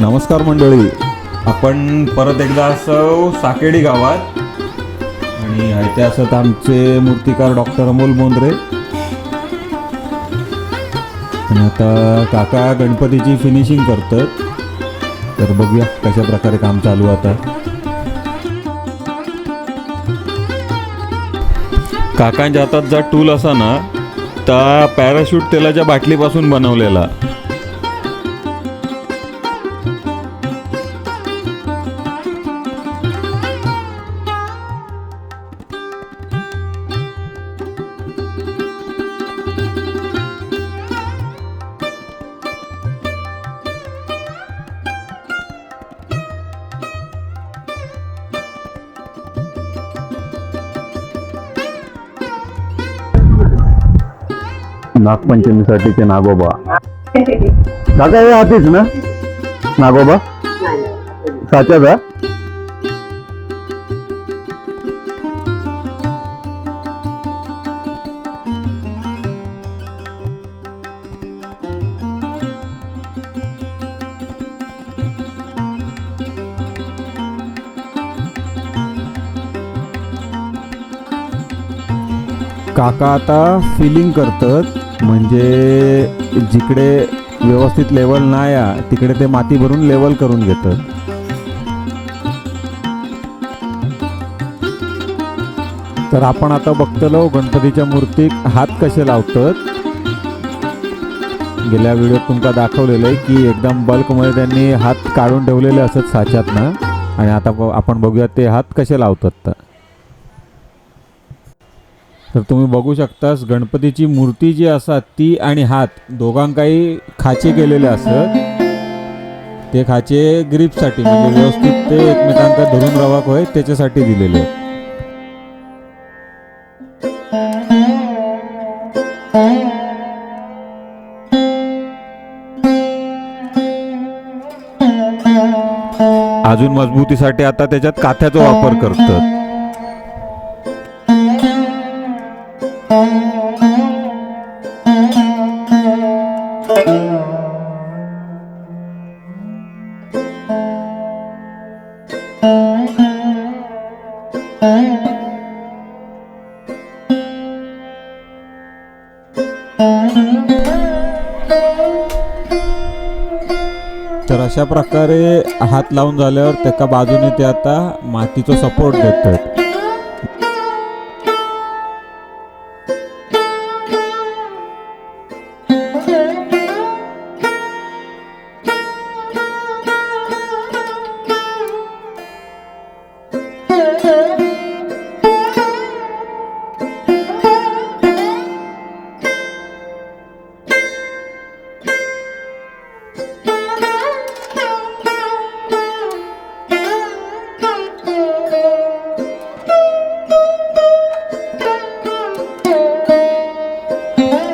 नमस्कार मंडळी. आपण परत एकदा असं साकेडी गावात आणि इथे असत आमचे मूर्तिकार डॉक्टर अमोल बोंद्रे आणि आता काका गणपतीची फिनिशिंग करतात. तर बघूया कशा प्रकारे काम चालू आता. काकांच्या हातात जा टूल असा ना त्या पॅराशूट तेलाच्या बाटलीपासून बनवलेला. नागपंचमीसाठीचे नागोबा. काका हे आधीच ना? नागोबा? साच्याचा? काका आता फिलिंग करतात. म्हणजे जिकडे व्यवस्थित लेवल नाही आहे तिकडे ते माती भरून लेवल करून घेतात तर आपण आता बघतलो गणपतीच्या मूर्तीक हात कसे लावतात. गेल्या व्हिडिओत तुमका दाखवलेलं आहे की एकदम बल्कमध्ये त्यांनी हात काढून ठेवलेले असत साच्यातनं. आणि आता आपण बघूया ते हात कसे लावतात. तर तर तुम्ही बघू शकतास गणपतीची मूर्ती जी असतात ती आणि हात दोघांकाही खाचे केलेले असत ते खाचे ग्रीपसाठी म्हणजे व्यवस्थित ते एकमेकांचा धरून रवाक होय त्याच्यासाठी दिलेले अजून मजबूतीसाठी आता त्याच्यात काथ्याचा वापर करतात. तर अशा प्रकारे हात लावून झाल्यावर त्याका बाजूने ते आता मातीचा सपोर्ट देतात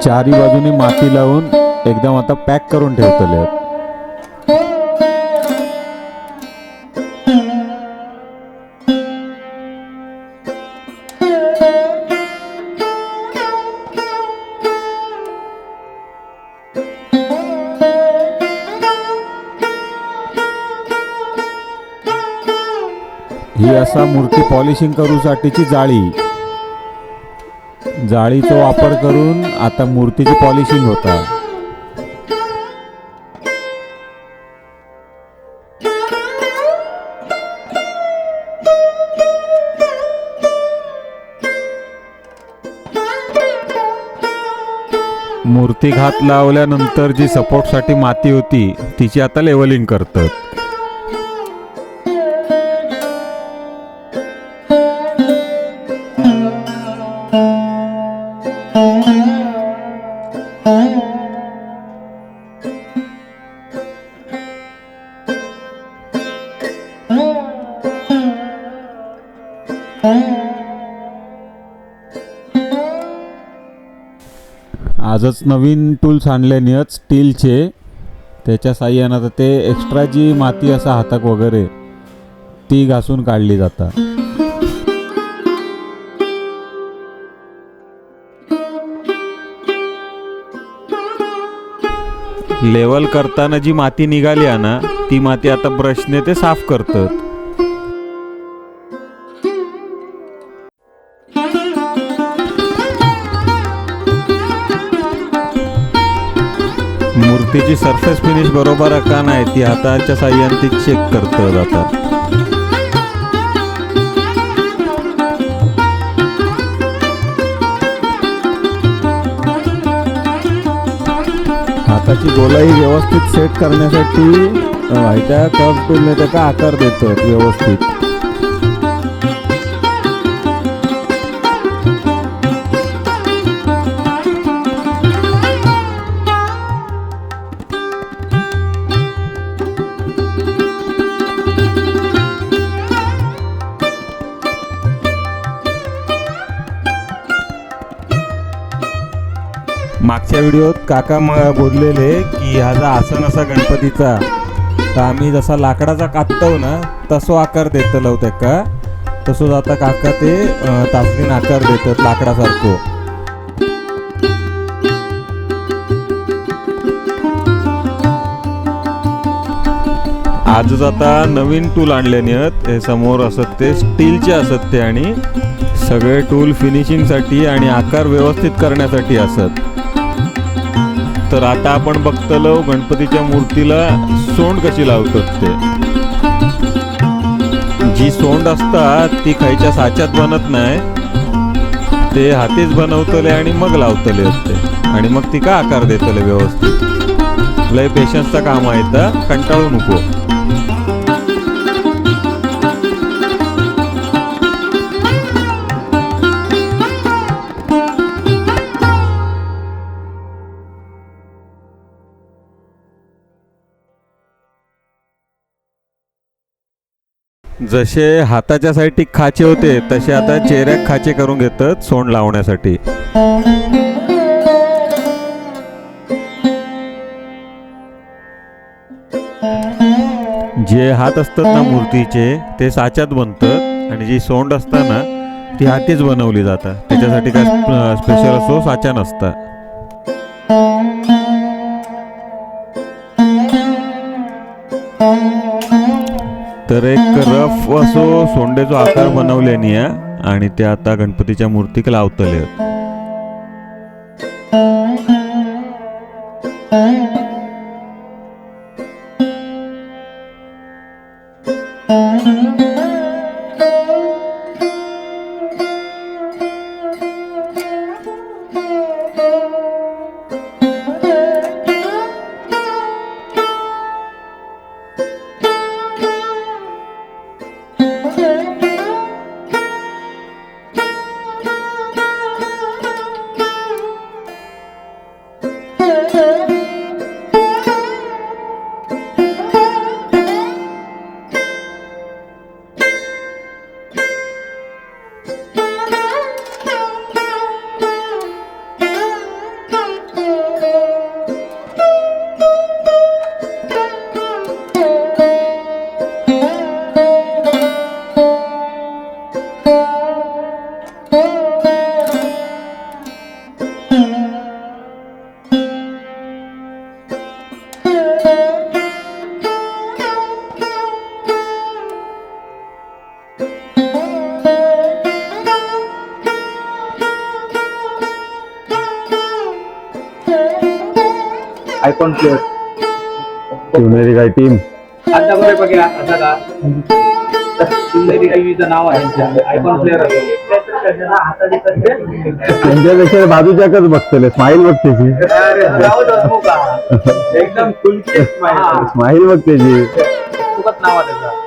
चारी बाजूने माती लावून एकदम आता पॅक करून ठेवतले पॉलिशिंग करूसाठीची जाळी. जाळीचा वापर करून आता मूर्तीची पॉलिशिंग होता. मूर्ती घात लावल्यानंतर जी सपोर्टसाठी माती होती तिची आता लेवलिंग करतात. आजच नवीन टूल्स आणले नियत स्टीलचे. त्याच्या साह्यानं आता ते एक्स्ट्रा जी माती असा हाताक वगैरे ती घासून काढली जातात. लेवल करताना जी माती निघाली आहे ना ती माती आता ब्रशने ते साफ करतात. मूर्तीची सरफेस फिनिश बरोबर का नाही ती हाताच्या साह्याने ती चेक करत जातात. हाताची गोलाई व्यवस्थित सेट करण्यासाठी अ, त्या टूलने त्याचा आकार देतात व्यवस्थित. मागच्या व्हिडिओत काका म बोललेले की ह्याचा आसन असा गणपतीचा. तर आम्ही जसा लाकडाचा कापतो ना तसो आकार देतलो का तसोच आता काका ते अ, आकार देतात लाकडासारखो. आजच आता नवीन टूल आणले आहेत हे समोर असत ते स्टीलचे असत ते आणि सगळे टूल फिनिशिंगसाठी आणि आकार व्यवस्थित करण्यासाठी असत. तर आता आपण बघतलो गणपतीच्या मूर्तीला सोंड कशी लावतात ते. जी सोंड असतात ती खायच्या साच्यात बनत नाही. ते हातीच बनवतले आणि मग लावतले असते. आणि मग ती का आकार देतले व्यवस्थित? लय पेशन्सचं काम आहे तर कंटाळू नको. जसे हाताच्या साठी खाचे होते तसे आता चेहऱ्यात खाचे करून घेतात सोंड लावण्यासाठी. जे हात असतात ना मूर्तीचे ते साच्यात बनतात आणि जी सोंड असता ना ती हातीच बनवली जातात. त्याच्यासाठी काय स्पेशल असो साच्या नसता तर एक रफ असो सोंडेचो आकार बनवल्यानी आहे. आणि ते आता गणपतीच्या मूर्तीक लावतले. शिवनेरी काय टीम आता बरे बघा आता का? टीव्हीचं नाव आहे. आयकॉन प्लेअर त्यांच्यापेक्षा बाजूच्याकच बघतले स्माईल बघ त्याची एकदम. स्माईल बघ त्याची फुकट नाव आहे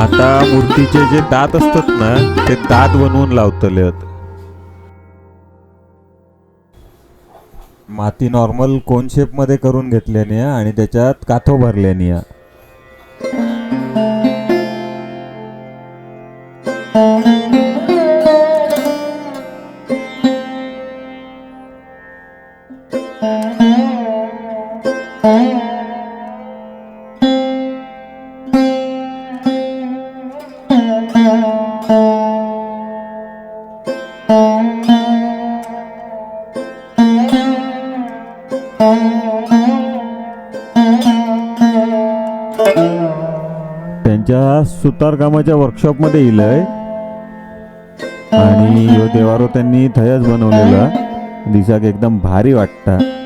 आता मूर्तीचे जे दात असतात ना ते दात बनवून लावतले माती नॉर्मल कोन शेपमध्ये करून घेतल्याने आणि त्याच्यात काथो भरल्याने. त्यांच्या सुतारकामाच्या वर्कशॉपमध्ये इलय. आणि देवारो त्यांनी थयच बनवलेला. दिसाक एकदम भारी वाटता.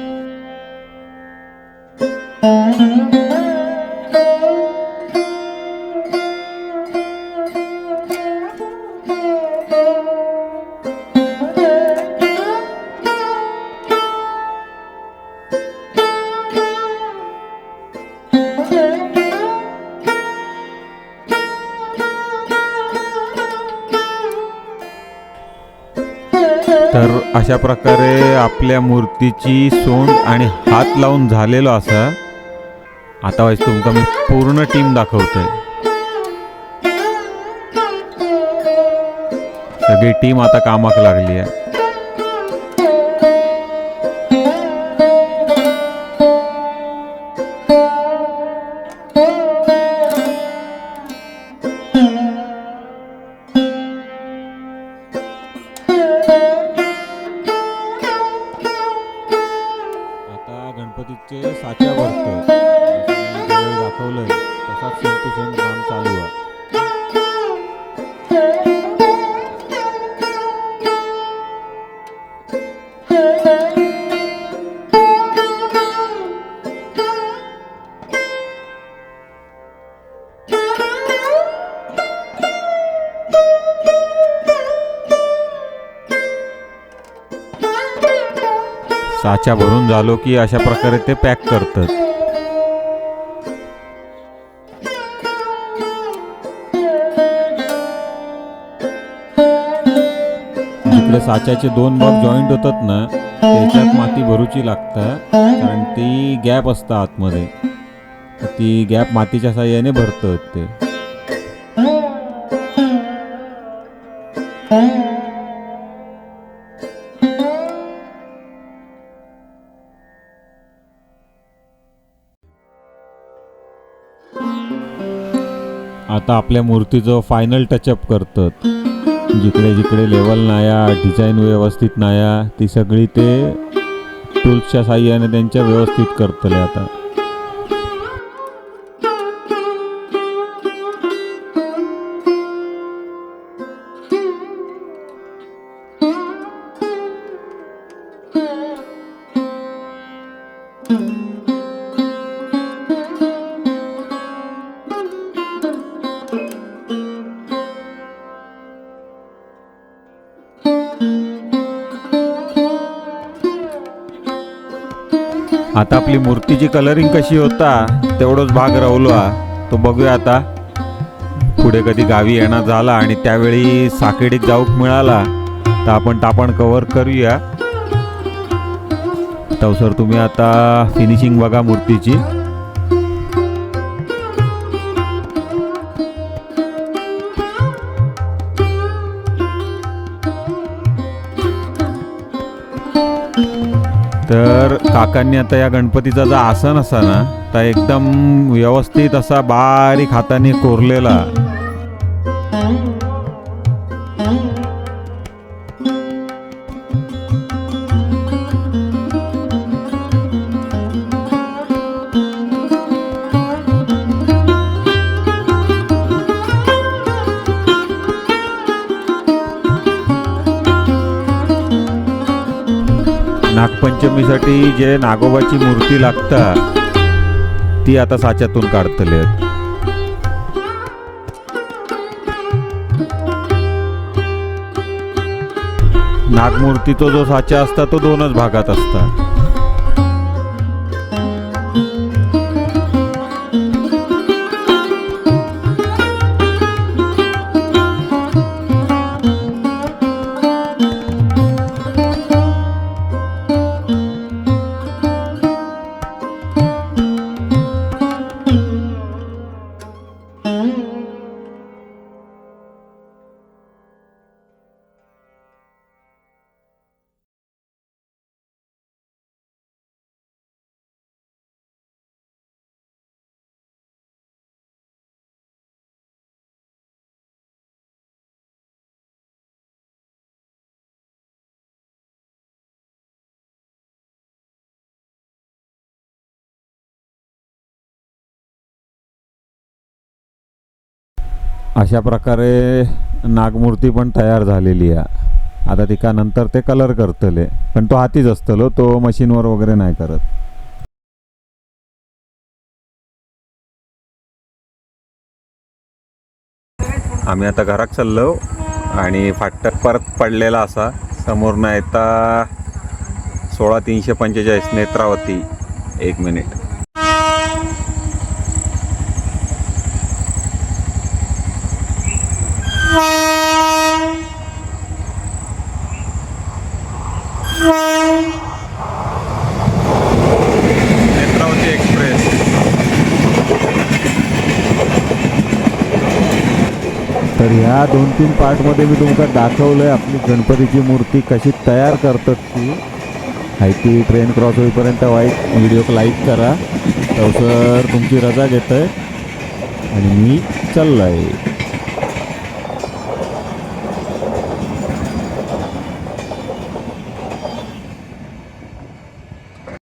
अशा प्रकारे आपल्या मूर्तीची सोंड आणि हात लावून झालेलो असा आता वाईस तुमका मी पूर्ण टीम दाखवतोय. सगळी टीम आता कामाक लागली आहे. साचा भरून झालो की अशा प्रकारे ते पॅक करतात. जिकडे साच्याचे दोन भाग जॉईंट होतात ना त्याच्यात माती भरूची लागतं कारण ती गॅप असतं आतमध्ये. ती गॅप मातीच्या साह्याने भरतात ते. आता आपल्या मूर्तीचं फायनल टचअप करतात. जिकडे जिकडे लेवल नाया डिझाईन व्यवस्थित नाया ती सगळी ते टूल्सच्या साह्याने त्यांच्या व्यवस्थित करतले आता आता. तिची कलरिंग कशी होता तेवढंच भाग राहिलो हा. तो बघूया आता. पुढे कधी गावी येणार झाला आणि त्यावेळी साकेडीत जाऊक मिळाला तर आपण टापण कव्हर करूया. तवसर तुम्ही आता फिनिशिंग बघा मूर्तीची. तर काकांनी आता या गणपतीचा जो आसन असा ना तर एकदम व्यवस्थित असा बारीक हाताने कोरलेला. नागपंचमीसाठी जे नागोबाची मूर्ती लागता ती आता साच्यातून काढतले नागमूर्तीचा जो साचा असता तो दोनच भागात असता. अशा प्रकारे नागमूर्ती पण तयार झालेली आहे. आता तिका नंतर ते कलर करतले. पण तो हातीच असतलो तो मशीनवर वगैरे नाही करत. आम्ही आता घरात चाललो आणि फाटक परत पडलेला असा. समोर ना येता सोळा तीनशे पंचेचाळीस नेत्रावती. एक मिनिट नेत्रावती एक्सप्रेस तर ह्या दोन तीन पार्टमध्ये मी तुमका आहे आपली गणपतीची मूर्ती कशी तयार करतात ती. आहे ती ट्रेन क्रॉस होईपर्यंत वाईट व्हिडिओ लाईक करा. तर तुमची रजा घेतोय. आणि मी चाललोय.